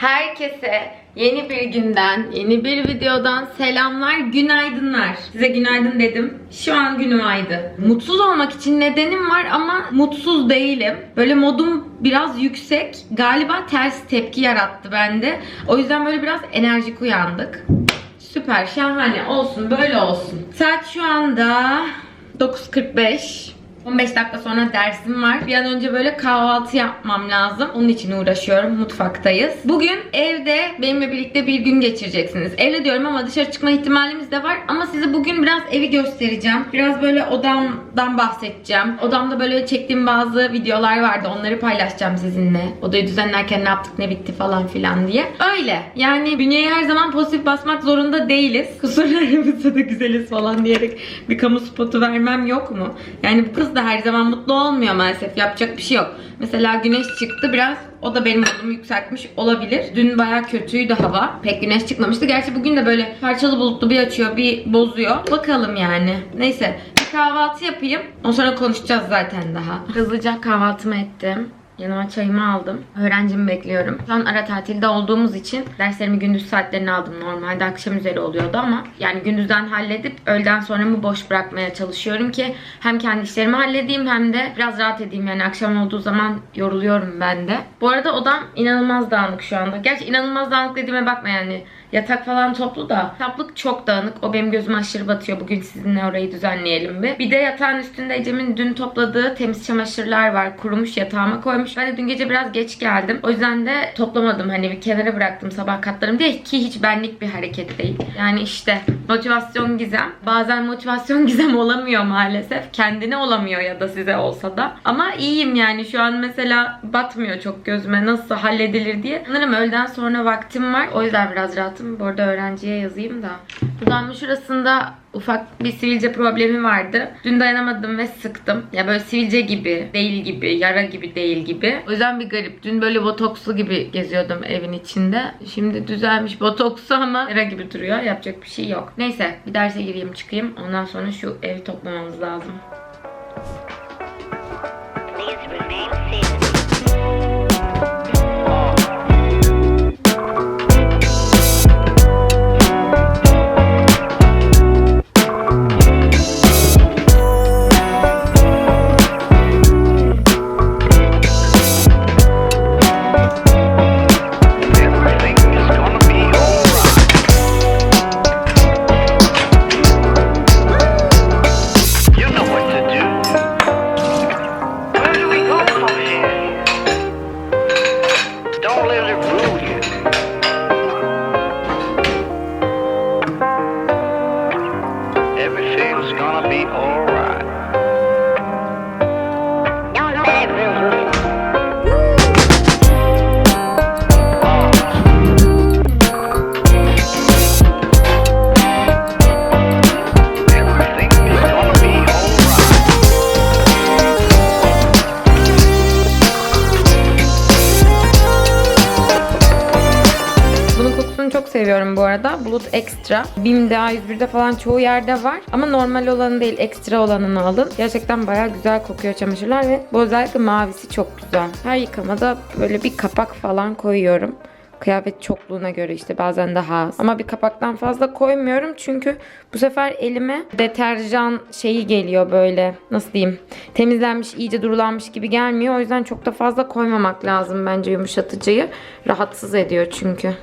Herkese yeni bir günden, yeni bir videodan selamlar, günaydınlar. Size günaydın dedim. Şu an günüm aydı. Mutsuz olmak için nedenim var ama mutsuz değilim. Böyle modum biraz yüksek. Galiba ters tepki yarattı bende. O yüzden böyle biraz enerjik uyandık. Süper, şahane. Olsun, böyle olsun. Saat şu anda 9.45. 15 dakika sonra dersim var. Bir an önce böyle kahvaltı yapmam lazım. Onun için uğraşıyorum. Mutfaktayız. Bugün evde benimle birlikte bir gün geçireceksiniz. Evde diyorum ama dışarı çıkma ihtimalimiz de var. Ama size bugün biraz evi göstereceğim. Biraz böyle odamdan bahsedeceğim. Odamda böyle çektiğim bazı videolar vardı. Onları paylaşacağım sizinle. Odayı düzenlerken ne yaptık ne bitti falan filan diye. Öyle. Yani bünyeye her zaman pozitif basmak zorunda değiliz. Kusurlarımızda da güzeliz falan diyerek bir kamu spotu vermem yok mu? Yani bu kız da her zaman mutlu olmuyor maalesef. Yapacak bir şey yok. Mesela güneş çıktı biraz. O da benim modumu yükseltmiş olabilir. Dün baya kötüydü hava. Pek güneş çıkmamıştı. Gerçi bugün de böyle parçalı bulutlu bir açıyor bir bozuyor. Bakalım yani. Neyse bir kahvaltı yapayım. Ondan sonra konuşacağız zaten daha. Hızlıca kahvaltımı ettim. Yanıma çayımı aldım. Öğrencimi bekliyorum. Şu an ara tatilde olduğumuz için derslerimi gündüz saatlerine aldım. Normalde akşam üzeri oluyordu ama yani gündüzden halledip öğleden sonramı boş bırakmaya çalışıyorum ki hem kendi işlerimi halledeyim hem de biraz rahat edeyim. Yani akşam olduğu zaman yoruluyorum ben de. Bu arada odam inanılmaz dağınık şu anda. Gerçi inanılmaz dağınık dediğime bakma yani. Yatak falan toplu da kitaplık çok dağınık. O benim gözüme aşırı batıyor. Bugün sizinle orayı düzenleyelim bir. Bir de yatağın üstünde Ecem'in dün topladığı temiz çamaşırlar var. Kurumuş yatağıma koymuş. Ben de dün gece biraz geç geldim. O yüzden de toplamadım. Hani bir kenara bıraktım sabah katlarım diye ki hiç benlik bir hareket değil. Yani işte motivasyon gizem. Bazen motivasyon gizem olamıyor maalesef. Kendine olamıyor ya da size olsa da. Ama iyiyim yani şu an mesela batmıyor çok gözüme nasıl halledilir diye. Sanırım öğleden sonra vaktim var. O yüzden biraz rahatım. Bu arada öğrenciye yazayım da. Dudağımın şurasında ufak bir sivilce problemi vardı. Dün dayanamadım ve sıktım. Ya böyle sivilce gibi, değil gibi, yara gibi değil gibi. O yüzden bir garip. Dün böyle botokslu gibi geziyordum evin içinde. Şimdi düzelmiş botoksu ama yara gibi duruyor. Yapacak bir şey yok. Neyse bir derse gireyim çıkayım. Ondan sonra şu evi toplamamız lazım. Seviyorum bu arada. Bulut Extra. BİM'de, A101'de falan çoğu yerde var. Ama normal olanı değil, ekstra olanını alın. Gerçekten bayağı güzel kokuyor çamaşırlar ve bu özellikle mavisi çok güzel. Her yıkamada böyle bir kapak falan koyuyorum. Kıyafet çokluğuna göre işte bazen daha az. Ama bir kapaktan fazla koymuyorum çünkü bu sefer elime deterjan şeyi geliyor böyle nasıl diyeyim temizlenmiş iyice durulanmış gibi gelmiyor. O yüzden çok da fazla koymamak lazım bence yumuşatıcıyı. Rahatsız ediyor çünkü.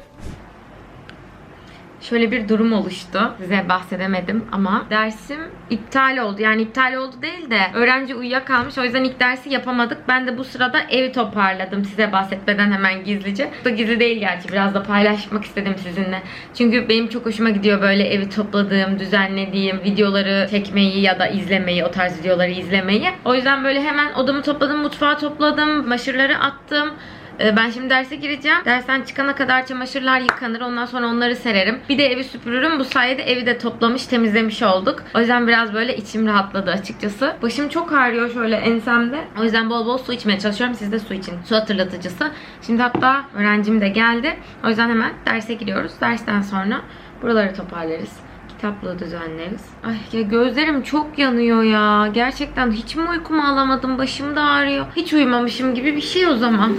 Şöyle bir durum oluştu. Size bahsedemedim ama dersim iptal oldu. Yani iptal oldu değil de öğrenci uyuyakalmış. O yüzden ilk dersi yapamadık. Ben de bu sırada evi toparladım. Size bahsetmeden hemen gizlice. Bu da gizli değil gerçi. Biraz da paylaşmak istedim sizinle. Çünkü benim çok hoşuma gidiyor böyle evi topladığım, düzenlediğim videoları çekmeyi ya da izlemeyi, o tarz videoları izlemeyi. O yüzden böyle hemen odamı topladım, mutfağı topladım, maşırları attım. Ee, Ben şimdi derse gireceğim. Dersten çıkana kadar çamaşırlar yıkanır. Ondan sonra onları sererim. Bir de evi süpürürüm. Bu sayede evi de toplamış, temizlemiş olduk. O yüzden biraz böyle içim rahatladı açıkçası. Başım çok ağrıyor şöyle ensemde. O yüzden bol bol su içmeye çalışıyorum. Siz de su için. Su hatırlatıcısı. Şimdi hatta öğrencim de geldi. O yüzden hemen derse giriyoruz. Dersten sonra buraları toparlarız. kitaplığı düzenleriz. Ay ya gözlerim çok yanıyor ya. Gerçekten hiç mi uykumu alamadım? Başım da ağrıyor. Hiç uyumamışım gibi bir şey o zaman.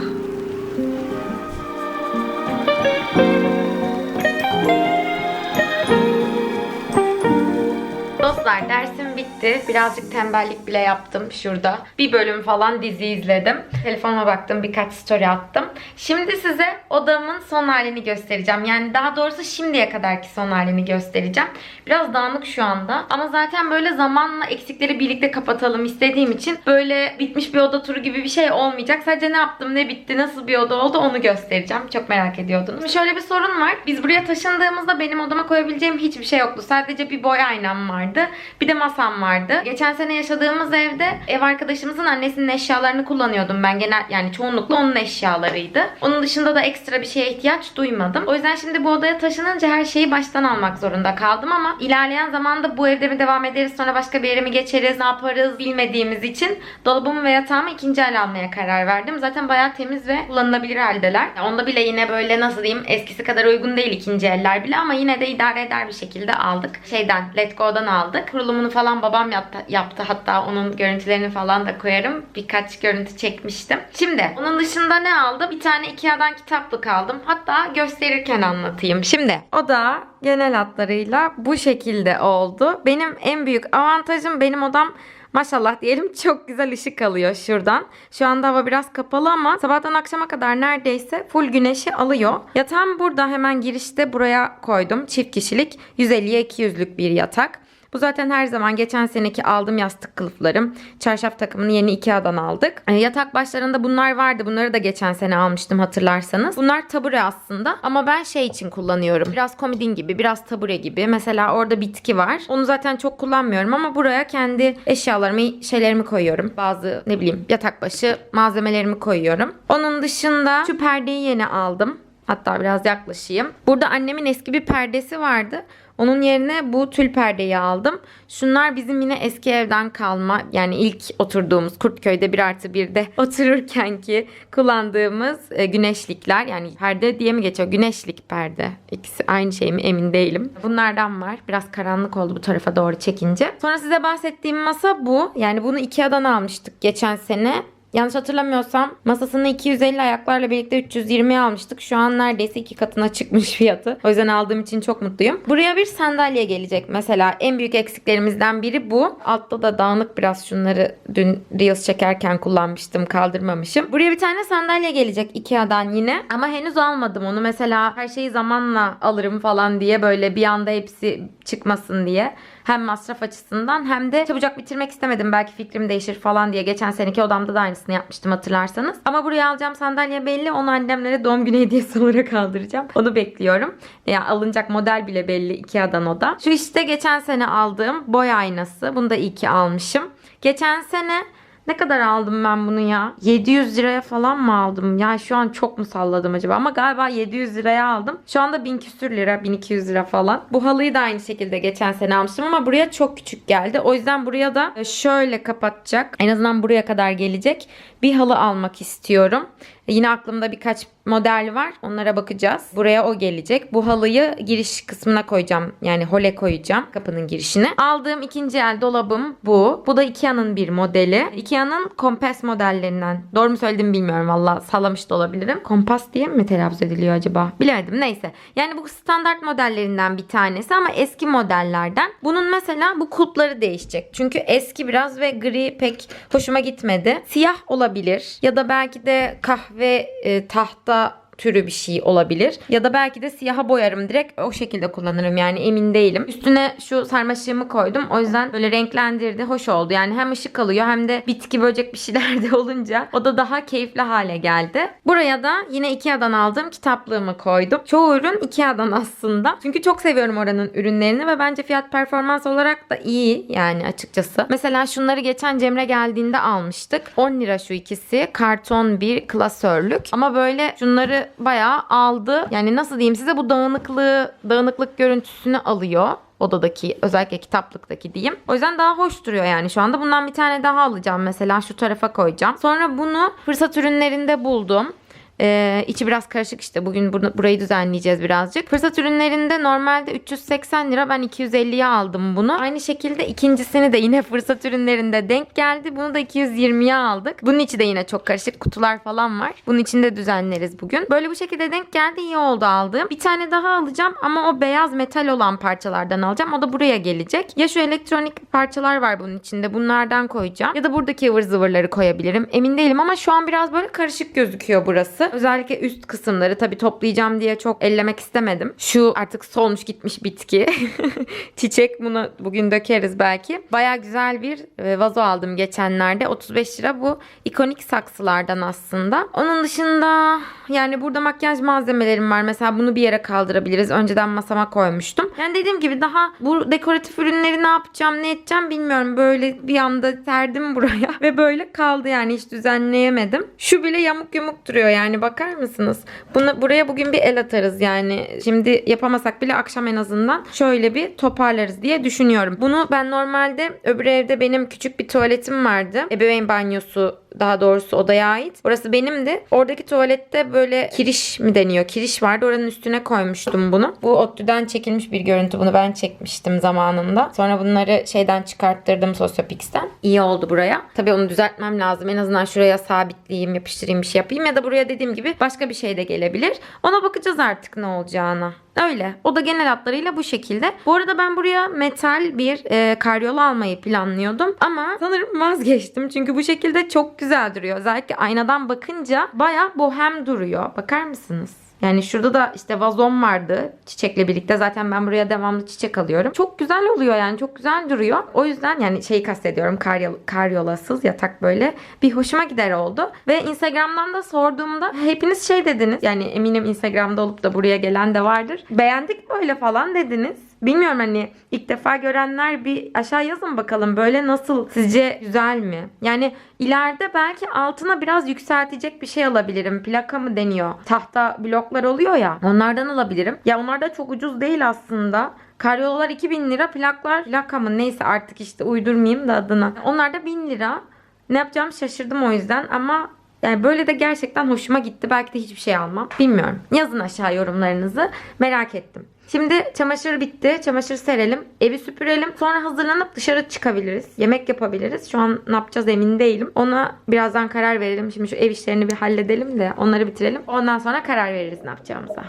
Kızlar dersim bitti. Birazcık tembellik bile yaptım şurada. Bir bölüm falan dizi izledim. Telefonuma baktım birkaç story attım. Şimdi size odamın son halini göstereceğim. Yani daha doğrusu şimdiye kadarki son halini göstereceğim. Biraz dağınık şu anda. Ama zaten böyle zamanla eksikleri birlikte kapatalım istediğim için böyle bitmiş bir oda turu gibi bir şey olmayacak. Sadece ne yaptım, ne bitti, nasıl bir oda oldu onu göstereceğim. Çok merak ediyordunuz. Şöyle bir sorun var. Biz buraya taşındığımızda benim odama koyabileceğim hiçbir şey yoktu. Sadece bir boy aynam vardı. Bir de masam vardı. Geçen sene yaşadığımız evde ev arkadaşımızın annesinin eşyalarını kullanıyordum ben. Genel yani çoğunlukla onun eşyalarıydı. Onun dışında da ekstra bir şeye ihtiyaç duymadım. O yüzden şimdi bu odaya taşınınca her şeyi baştan almak zorunda kaldım ama ilerleyen zamanda bu evde mi devam ederiz sonra başka bir yere mi geçeriz ne yaparız bilmediğimiz için dolabımı ve yatağımı ikinci el almaya karar verdim. Zaten bayağı temiz ve kullanılabilir haldeler. Onda bile yine böyle nasıl diyeyim eskisi kadar uygun değil ikinci eller bile ama yine de idare eder bir şekilde aldık. Şeyden Let Go'dan aldık. Kurulumunu falan babam yaptı, yaptı. Hatta onun görüntülerini falan da koyarım. Birkaç görüntü çekmiştim. Şimdi onun dışında ne aldım? Bir tane Ikea'dan kitaplık aldım. Hatta gösterirken anlatayım. Şimdi o da genel hatlarıyla bu şekilde oldu. Benim en büyük avantajım benim odam Maşallah diyelim çok güzel ışık alıyor şuradan. Şu anda hava biraz kapalı ama sabahtan akşama kadar neredeyse full güneşi alıyor. Yatağım burada hemen girişte buraya koydum. Çift kişilik 150'ye 200'lük bir yatak. Bu zaten her zaman geçen seneki aldığım yastık kılıflarım. Çarşaf takımını yeni Ikea'dan aldık. E, yatak başlarında bunlar vardı. Bunları da geçen sene almıştım hatırlarsanız. Bunlar tabure aslında ama ben şey için kullanıyorum. Biraz komodin gibi, biraz tabure gibi. Mesela orada bitki var. Onu zaten çok kullanmıyorum ama buraya kendi eşyalarımı, şeylerimi koyuyorum. Bazı ne bileyim yatak başı malzemelerimi koyuyorum. Onun dışında şu perdeyi yeni aldım. Hatta biraz yaklaşayım. Burada annemin eski bir perdesi vardı. Onun yerine bu tül perdeyi aldım. Şunlar bizim yine eski evden kalma yani ilk oturduğumuz Kurtköy'de bir artı birde otururkenki kullandığımız e, güneşlikler. Yani perde diye mi geçiyor? Güneşlik perde. İkisi aynı şey mi emin değilim. Bunlardan var. Biraz karanlık oldu bu tarafa doğru çekince. Sonra size bahsettiğim masa bu. Yani bunu Ikea'dan almıştık geçen sene. Yanlış hatırlamıyorsam masasını 250 ayaklarla birlikte 320'ye almıştık. Şu an neredeyse iki katına çıkmış fiyatı. O yüzden aldığım için çok mutluyum. Buraya bir sandalye gelecek mesela. En büyük eksiklerimizden biri bu. Altta da dağınık biraz şunları dün Reels çekerken kullanmıştım. Kaldırmamışım. Buraya bir tane sandalye gelecek Ikea'dan yine. Ama henüz almadım onu. Mesela her şeyi zamanla alırım falan diye böyle bir anda hepsi çıkmasın diye. Hem masraf açısından hem de çabucak bitirmek istemedim. Belki fikrim değişir falan diye. Geçen seneki odamda da aynısını yapmıştım hatırlarsanız. Ama buraya alacağım sandalye belli. Onu annemlere doğum günü hediyesi olarak aldıracağım. Onu bekliyorum. Ya alınacak model bile belli Ikea'dan o da. Şu işte geçen sene aldığım boy aynası. Bunu da iyi ki almışım. Geçen sene ne kadar aldım ben bunu ya? 700 liraya falan mı aldım? Ya şu an çok mu salladım acaba? Ama galiba 700 liraya aldım. Şu anda 1000 küsür lira, 1200 lira falan. Bu halıyı da aynı şekilde geçen sene almıştım ama buraya çok küçük geldi. O yüzden buraya da şöyle kapatacak. En azından buraya kadar gelecek. Bir halı almak istiyorum. Yine aklımda birkaç model var. Onlara bakacağız. Buraya o gelecek. Bu halıyı giriş kısmına koyacağım. Yani hole koyacağım kapının girişine. Aldığım ikinci el dolabım bu. Bu da Ikea'nın bir modeli. Ikea'nın kompas modellerinden. Doğru mu söyledim bilmiyorum valla. Sallamış da olabilirim. Kompas diye mi telaffuz ediliyor acaba? Bilemedim. Neyse. Yani bu standart modellerinden bir tanesi ama eski modellerden. Bunun mesela bu kulpları değişecek. Çünkü eski biraz ve gri pek hoşuma gitmedi. Siyah olabilir. Ya da belki de kahve e, tahta türü bir şey olabilir. Ya da belki de siyaha boyarım direkt o şekilde kullanırım yani emin değilim. Üstüne şu sarmaşığımı koydum. O yüzden böyle renklendirdi. Hoş oldu. Yani hem ışık alıyor hem de bitki böcek bir şeyler de olunca o da daha keyifli hale geldi. Buraya da yine Ikea'dan aldığım kitaplığımı koydum. Çoğu ürün Ikea'dan aslında. Çünkü çok seviyorum oranın ürünlerini ve bence fiyat performans olarak da iyi yani açıkçası. Mesela şunları geçen Cemre geldiğinde almıştık. 10 lira şu ikisi. Karton bir klasörlük. Ama böyle şunları bayağı aldı. Yani nasıl diyeyim size bu dağınıklığı, dağınıklık görüntüsünü alıyor odadaki özellikle kitaplıktaki diyeyim. O yüzden daha hoş duruyor yani şu anda. Bundan bir tane daha alacağım mesela şu tarafa koyacağım. Sonra bunu fırsat ürünlerinde buldum. Ee, içi biraz karışık işte. Bugün bunu- burayı düzenleyeceğiz birazcık. Fırsat ürünlerinde normalde 380 lira. Ben 250'ye aldım bunu. Aynı şekilde ikincisini de yine fırsat ürünlerinde denk geldi. Bunu da 220'ye aldık. Bunun içi de yine çok karışık. Kutular falan var. Bunun içinde düzenleriz bugün. Böyle bu şekilde denk geldi. iyi oldu aldığım. Bir tane daha alacağım ama o beyaz metal olan parçalardan alacağım. O da buraya gelecek. Ya şu elektronik parçalar var bunun içinde. Bunlardan koyacağım. Ya da buradaki ıvır zıvırları koyabilirim. Emin değilim ama şu an biraz böyle karışık gözüküyor burası. Özellikle üst kısımları tabii toplayacağım diye çok ellemek istemedim. Şu artık solmuş gitmiş bitki. Çiçek bunu bugün dökeriz belki. Baya güzel bir e, vazo aldım geçenlerde. 35 lira bu ikonik saksılardan aslında. Onun dışında yani burada makyaj malzemelerim var. Mesela bunu bir yere kaldırabiliriz. Önceden masama koymuştum. Yani dediğim gibi daha bu dekoratif ürünleri ne yapacağım ne edeceğim bilmiyorum. Böyle bir anda serdim buraya ve böyle kaldı yani hiç düzenleyemedim. Şu bile yamuk yumuk duruyor yani bakar mısınız? Bunu buraya bugün bir el atarız yani. Şimdi yapamasak bile akşam en azından şöyle bir toparlarız diye düşünüyorum. Bunu ben normalde öbür evde benim küçük bir tuvaletim vardı. Ebeveyn banyosu daha doğrusu odaya ait. Orası benimdi. Oradaki tuvalette böyle kiriş mi deniyor? Kiriş vardı. Oranın üstüne koymuştum bunu. Bu ODTÜ'den çekilmiş bir görüntü. Bunu ben çekmiştim zamanında. Sonra bunları şeyden çıkarttırdım Sosyopix'ten. İyi oldu buraya. Tabii onu düzeltmem lazım. En azından şuraya sabitleyeyim, yapıştırayım bir şey yapayım. Ya da buraya dediğim gibi başka bir şey de gelebilir. Ona bakacağız artık ne olacağına. Öyle. O da genel hatlarıyla bu şekilde. Bu arada ben buraya metal bir e, karyola almayı planlıyordum. Ama sanırım vazgeçtim. Çünkü bu şekilde çok güzel duruyor. Özellikle aynadan bakınca baya bohem duruyor. Bakar mısınız? Yani şurada da işte vazom vardı çiçekle birlikte. Zaten ben buraya devamlı çiçek alıyorum. Çok güzel oluyor yani. Çok güzel duruyor. O yüzden yani şeyi kastediyorum. Karyol, karyolasız yatak böyle bir hoşuma gider oldu. Ve Instagram'dan da sorduğumda hepiniz şey dediniz. Yani eminim Instagram'da olup da buraya gelen de vardır. Beğendik böyle falan dediniz. Bilmiyorum hani ilk defa görenler bir aşağı yazın bakalım böyle nasıl sizce güzel mi? Yani ileride belki altına biraz yükseltecek bir şey alabilirim. Plaka mı deniyor? Tahta bloklar oluyor ya onlardan alabilirim. Ya onlar da çok ucuz değil aslında. Karyolalar 2000 lira plaklar plaka mı neyse artık işte uydurmayayım da adına. Onlar da 1000 lira. Ne yapacağımı şaşırdım o yüzden ama yani böyle de gerçekten hoşuma gitti. Belki de hiçbir şey almam. Bilmiyorum. Yazın aşağı yorumlarınızı. Merak ettim. Şimdi çamaşır bitti. Çamaşır serelim. Evi süpürelim. Sonra hazırlanıp dışarı çıkabiliriz. Yemek yapabiliriz. Şu an ne yapacağız emin değilim. Ona birazdan karar verelim. Şimdi şu ev işlerini bir halledelim de onları bitirelim. Ondan sonra karar veririz ne yapacağımıza.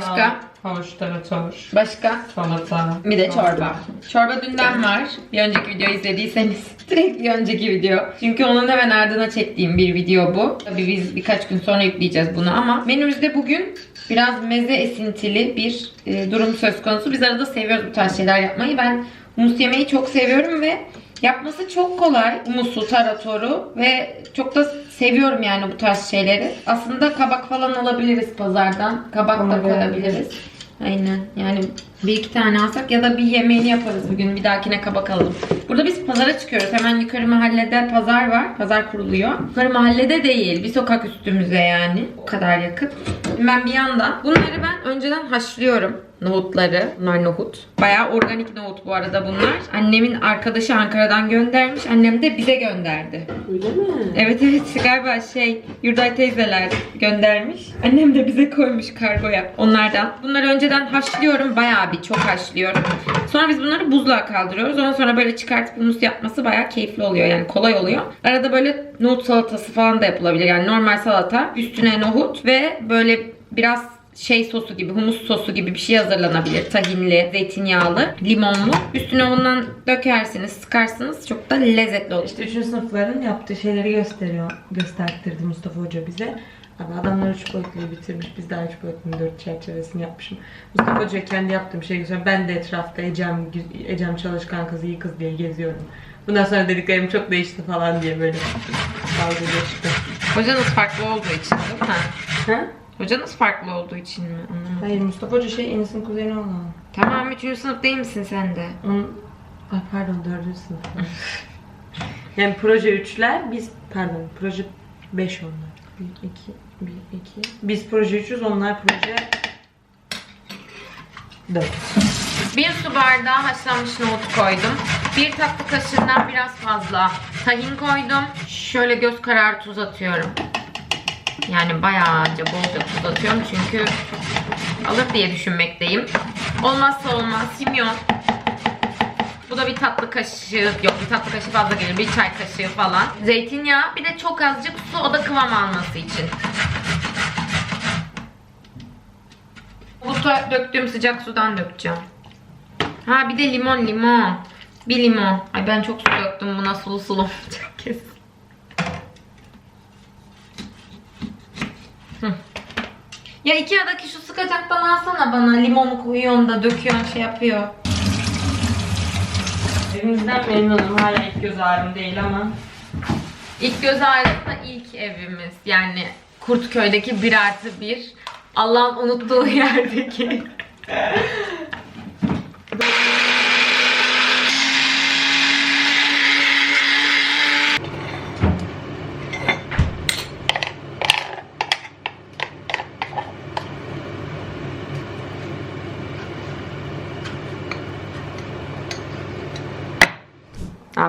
Başka? Havuç, tarator, Başka? salata. Bir de çorba. Çorba dünden var. Bir önceki videoyu izlediyseniz direkt bir önceki video. Çünkü onun hemen ardına çektiğim bir video bu. Tabii biz birkaç gün sonra yükleyeceğiz bunu ama menümüzde bugün biraz meze esintili bir e, durum söz konusu. Biz arada seviyoruz bu tarz şeyler yapmayı. Ben humus yemeyi çok seviyorum ve yapması çok kolay. Humusu, taratoru ve çok da seviyorum yani bu tarz şeyleri. Aslında kabak falan alabiliriz pazardan. Kabak da Onu koyabiliriz. Aynen. Yani bir iki tane alsak ya da bir yemeğini yaparız bugün. Bir dahakine kabak alalım. Burada biz pazara çıkıyoruz. Hemen yukarı mahallede pazar var. Pazar kuruluyor. Yukarı mahallede değil. Bir sokak üstümüze yani. O kadar yakın. Ben bir yandan bunları ben önceden haşlıyorum. Nohutları. Bunlar nohut. Bayağı organik nohut bu arada bunlar. Annemin arkadaşı Ankara'dan göndermiş. Annem de bize gönderdi. Öyle mi? Evet evet galiba şey Yurday teyzeler göndermiş. Annem de bize koymuş kargoya onlardan. Bunları önceden haşlıyorum. Bayağı bir çok haşlıyorum. Sonra biz bunları buzluğa kaldırıyoruz. Ondan sonra böyle çıkartıp humus yapması bayağı keyifli oluyor. Yani kolay oluyor. Arada böyle nohut salatası falan da yapılabilir. Yani normal salata üstüne nohut ve böyle biraz şey sosu gibi, humus sosu gibi bir şey hazırlanabilir. Tahinli, zeytinyağlı, limonlu. Üstüne ondan dökersiniz, sıkarsınız. Çok da lezzetli olur. İşte 3. sınıfların yaptığı şeyleri gösteriyor, gösterdirdi Mustafa Hoca bize. Abi adamlar 3 boyutluyu bitirmiş, biz daha 3 boyutlunun 4 çerçevesini yapmışım. Mustafa Hoca kendi yaptığım şey gösteriyor. Ben de etrafta Ecem, Ecem çalışkan kız, iyi kız diye geziyorum. Bundan sonra dediklerim çok değişti falan diye böyle dalga geçti. Hocanız farklı olduğu için değil mi? Ha? Hocanız farklı olduğu için mi? Anlamadım. Hayır Mustafa Hoca şey Enis'in kuzeni olan. Tamam 3. sınıf değil misin sen de? Onun... Ay pardon 4. sınıf. yani proje 3'ler biz pardon proje 5 onlar. 1, 2, 1, 2. Biz proje 300, onlar proje 4. Bir su bardağı haşlanmış nohut koydum. Bir tatlı kaşığından biraz fazla tahin koydum. Şöyle göz kararı tuz atıyorum. Yani bayağıca bolca tuz atıyorum çünkü alır diye düşünmekteyim. Olmazsa olmaz kimyon. Bu da bir tatlı kaşığı, yok bir tatlı kaşığı fazla gelir, bir çay kaşığı falan. Zeytinyağı, bir de çok azıcık su, o da kıvam alması için. Bu döktüğüm sıcak sudan dökeceğim. Ha bir de limon limon. Bir limon. Ay ben çok su döktüm buna sulu sulu olacak kesin. Hı. Ya Ikea'daki şu sıkacaktan alsana bana. Limonu koyuyorsun da döküyorsun şey yapıyor. Evimizden memnunum. Hala ilk göz ağrım değil ama. İlk göz ağrısında ilk evimiz. Yani Kurtköy'deki bir artı bir. Allah'ın unuttuğu yerdeki.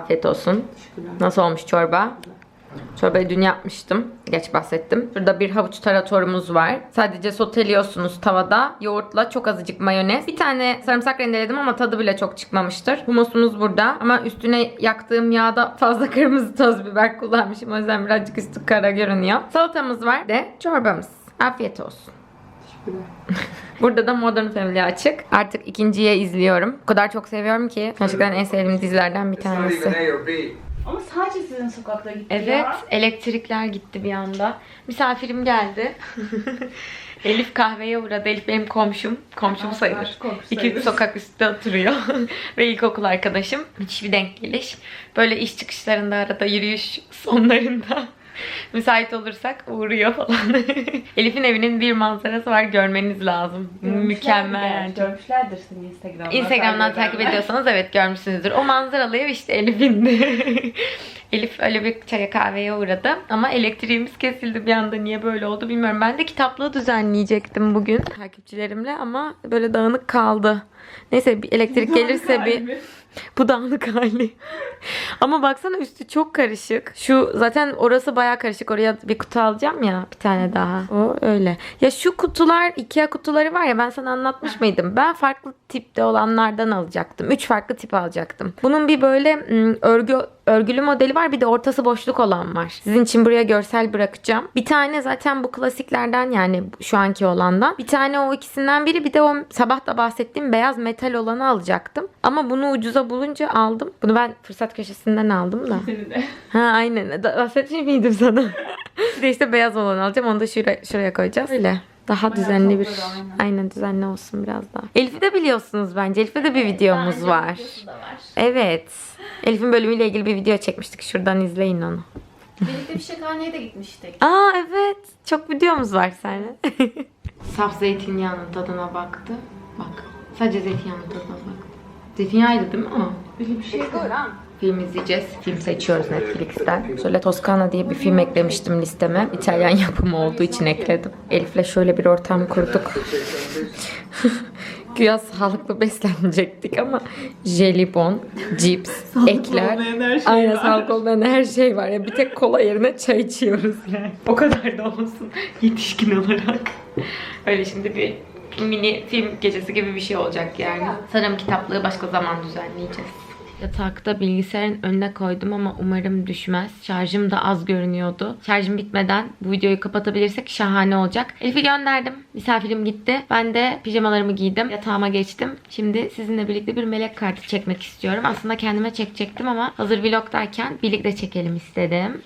Afiyet olsun. Nasıl olmuş çorba? Çorbayı dün yapmıştım. Geç bahsettim. Şurada bir havuç taratorumuz var. Sadece soteliyorsunuz tavada. Yoğurtla çok azıcık mayonez. Bir tane sarımsak rendeledim ama tadı bile çok çıkmamıştır. Humusumuz burada. Ama üstüne yaktığım yağda fazla kırmızı toz biber kullanmışım. O yüzden birazcık üstü kara görünüyor. Salatamız var de çorbamız. Afiyet olsun. Burada da Modern Family açık. Artık ikinciye izliyorum. O kadar çok seviyorum ki. Gerçekten en sevdiğim dizilerden bir tanesi. Ama sadece sizin sokakta gitti Evet, ya. elektrikler gitti bir anda. Misafirim geldi. Elif kahveye uğradı. Elif benim komşum. Komşum sayılır. komşu İki sayılır. sokak üstte oturuyor. Ve ilkokul arkadaşım. Hiçbir denk geliş. Böyle iş çıkışlarında arada yürüyüş sonlarında müsait olursak uğruyor falan. Elif'in evinin bir manzarası var. Görmeniz lazım. Mükemmel. yani. Görmüşlerdir seni Instagram'dan. Instagram'dan takip ediyorsanız evet görmüşsünüzdür. O manzaralı ev işte Elif'indi. Elif öyle bir çaya kahveye uğradı. Ama elektriğimiz kesildi bir anda. Niye böyle oldu bilmiyorum. Ben de kitaplığı düzenleyecektim bugün takipçilerimle ama böyle dağınık kaldı. Neyse bir elektrik gelirse bir bu dağınık hali. Ama baksana üstü çok karışık. Şu zaten orası baya karışık. Oraya bir kutu alacağım ya bir tane daha. O öyle. Ya şu kutular Ikea kutuları var ya ben sana anlatmış mıydım? Ben farklı tipte olanlardan alacaktım. Üç farklı tip alacaktım. Bunun bir böyle örgü örgülü modeli var. Bir de ortası boşluk olan var. Sizin için buraya görsel bırakacağım. Bir tane zaten bu klasiklerden yani şu anki olandan. Bir tane o ikisinden biri. Bir de o sabah da bahsettiğim beyaz metal olanı alacaktım. Ama bunu ucuza bulunca aldım. Bunu ben fırsat köşesinden aldım da. Ha aynen. Bahsetmiş miydim sana? bir de işte beyaz olanı alacağım. Onu da şuraya, şuraya koyacağız. Öyle. Daha düzenli bir... aynen. Aynen düzenli olsun biraz daha. Elif'i de biliyorsunuz bence. Elif'e de bir videomuz Bence var. var. Evet. Elif'in bölümüyle ilgili bir video çekmiştik. Şuradan izleyin onu. Birlikte bir şekerhaneye de gitmiştik. Aa evet. Çok videomuz var seninle. Saf zeytinyağının tadına baktı. Bak. Sadece zeytinyağının tadına baktı. Zeytinyağıydı değil mi o? Öyle bir şey. Film izleyeceğiz. Film seçiyoruz Netflix'ten. Şöyle Toskana diye bir film eklemiştim listeme. İtalyan yapımı olduğu için ekledim. Elif'le şöyle bir ortam kurduk. Güya sağlıklı beslenecektik ama jelibon, cips, ekler. Aynen sağlıklı olmayan her şey var. Ya bir tek kola yerine çay içiyoruz yani. O kadar da olsun yetişkin olarak. Öyle şimdi bir mini film gecesi gibi bir şey olacak yani. Sanırım kitaplığı başka zaman düzenleyeceğiz. Yatakta bilgisayarın önüne koydum ama umarım düşmez. Şarjım da az görünüyordu. Şarjım bitmeden bu videoyu kapatabilirsek şahane olacak. Elif'i gönderdim. Misafirim gitti. Ben de pijamalarımı giydim. Yatağıma geçtim. Şimdi sizinle birlikte bir melek kartı çekmek istiyorum. Aslında kendime çekecektim ama hazır vlogdayken birlikte çekelim istedim.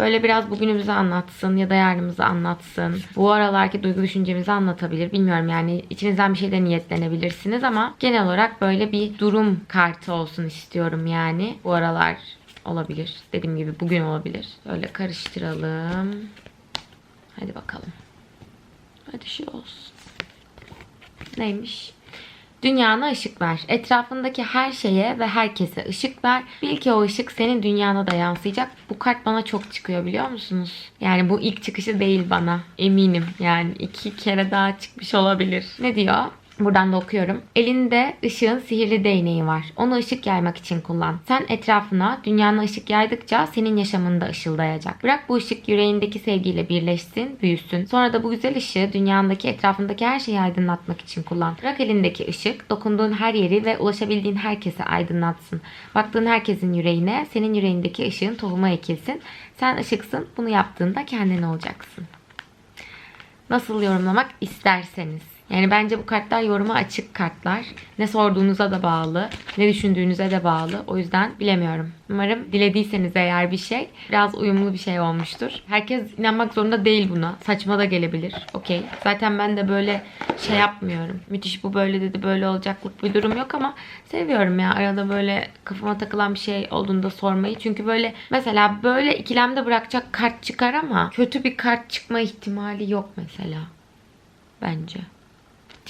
Böyle biraz bugünümüzü anlatsın ya da yarınımızı anlatsın. Bu aralarki duygu düşüncemizi anlatabilir. Bilmiyorum yani içinizden bir şeyde niyetlenebilirsiniz ama genel olarak böyle bir durum kartı olsun istiyorum yani. Bu aralar olabilir. Dediğim gibi bugün olabilir. Böyle karıştıralım. Hadi bakalım. Hadi şey olsun. Neymiş? Dünyana ışık ver. Etrafındaki her şeye ve herkese ışık ver. Bil ki o ışık senin dünyana da yansıyacak. Bu kart bana çok çıkıyor biliyor musunuz? Yani bu ilk çıkışı değil bana. Eminim. Yani iki kere daha çıkmış olabilir. Ne diyor? Buradan da okuyorum. Elinde ışığın sihirli değneği var. Onu ışık yaymak için kullan. Sen etrafına, dünyana ışık yaydıkça senin yaşamında ışıldayacak. Bırak bu ışık yüreğindeki sevgiyle birleşsin, büyüsün. Sonra da bu güzel ışığı dünyandaki, etrafındaki her şeyi aydınlatmak için kullan. Bırak elindeki ışık, dokunduğun her yeri ve ulaşabildiğin herkese aydınlatsın. Baktığın herkesin yüreğine, senin yüreğindeki ışığın tohuma ekilsin. Sen ışıksın, bunu yaptığında kendin olacaksın nasıl yorumlamak isterseniz. Yani bence bu kartlar yoruma açık kartlar. Ne sorduğunuza da bağlı, ne düşündüğünüze de bağlı. O yüzden bilemiyorum. Umarım dilediyseniz eğer bir şey biraz uyumlu bir şey olmuştur. Herkes inanmak zorunda değil buna. Saçma da gelebilir. Okey. Zaten ben de böyle şey yapmıyorum. Müthiş bu böyle dedi böyle olacaklık bir durum yok ama seviyorum ya arada böyle kafama takılan bir şey olduğunda sormayı. Çünkü böyle mesela böyle ikilemde bırakacak kart çıkar ama kötü bir kart çıkma ihtimali yok mesela. Bence.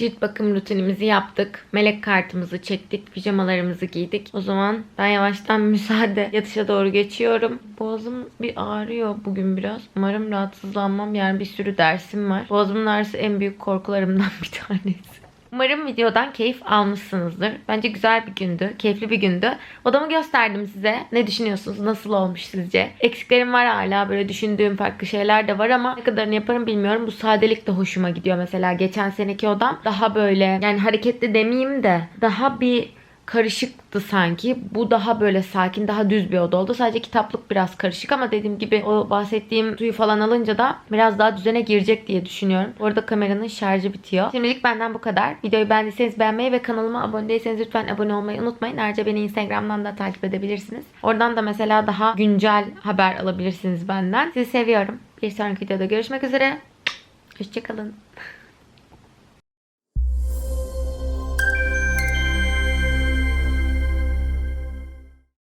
Cilt bakım rutinimizi yaptık. Melek kartımızı çektik. Pijamalarımızı giydik. O zaman ben yavaştan müsaade yatışa doğru geçiyorum. Boğazım bir ağrıyor bugün biraz. Umarım rahatsızlanmam. Yani bir sürü dersim var. Boğazımın ağrısı en büyük korkularımdan bir tanesi. Umarım videodan keyif almışsınızdır. Bence güzel bir gündü. Keyifli bir gündü. Odamı gösterdim size. Ne düşünüyorsunuz? Nasıl olmuş sizce? Eksiklerim var hala. Böyle düşündüğüm farklı şeyler de var ama ne kadarını yaparım bilmiyorum. Bu sadelik de hoşuma gidiyor. Mesela geçen seneki odam daha böyle yani hareketli demeyeyim de daha bir karışıktı sanki. Bu daha böyle sakin, daha düz bir oda oldu. Sadece kitaplık biraz karışık ama dediğim gibi o bahsettiğim suyu falan alınca da biraz daha düzene girecek diye düşünüyorum. Bu arada kameranın şarjı bitiyor. Şimdilik benden bu kadar. Videoyu beğendiyseniz beğenmeyi ve kanalıma abone değilseniz lütfen abone olmayı unutmayın. Ayrıca beni Instagram'dan da takip edebilirsiniz. Oradan da mesela daha güncel haber alabilirsiniz benden. Sizi seviyorum. Bir sonraki videoda görüşmek üzere. Hoşçakalın.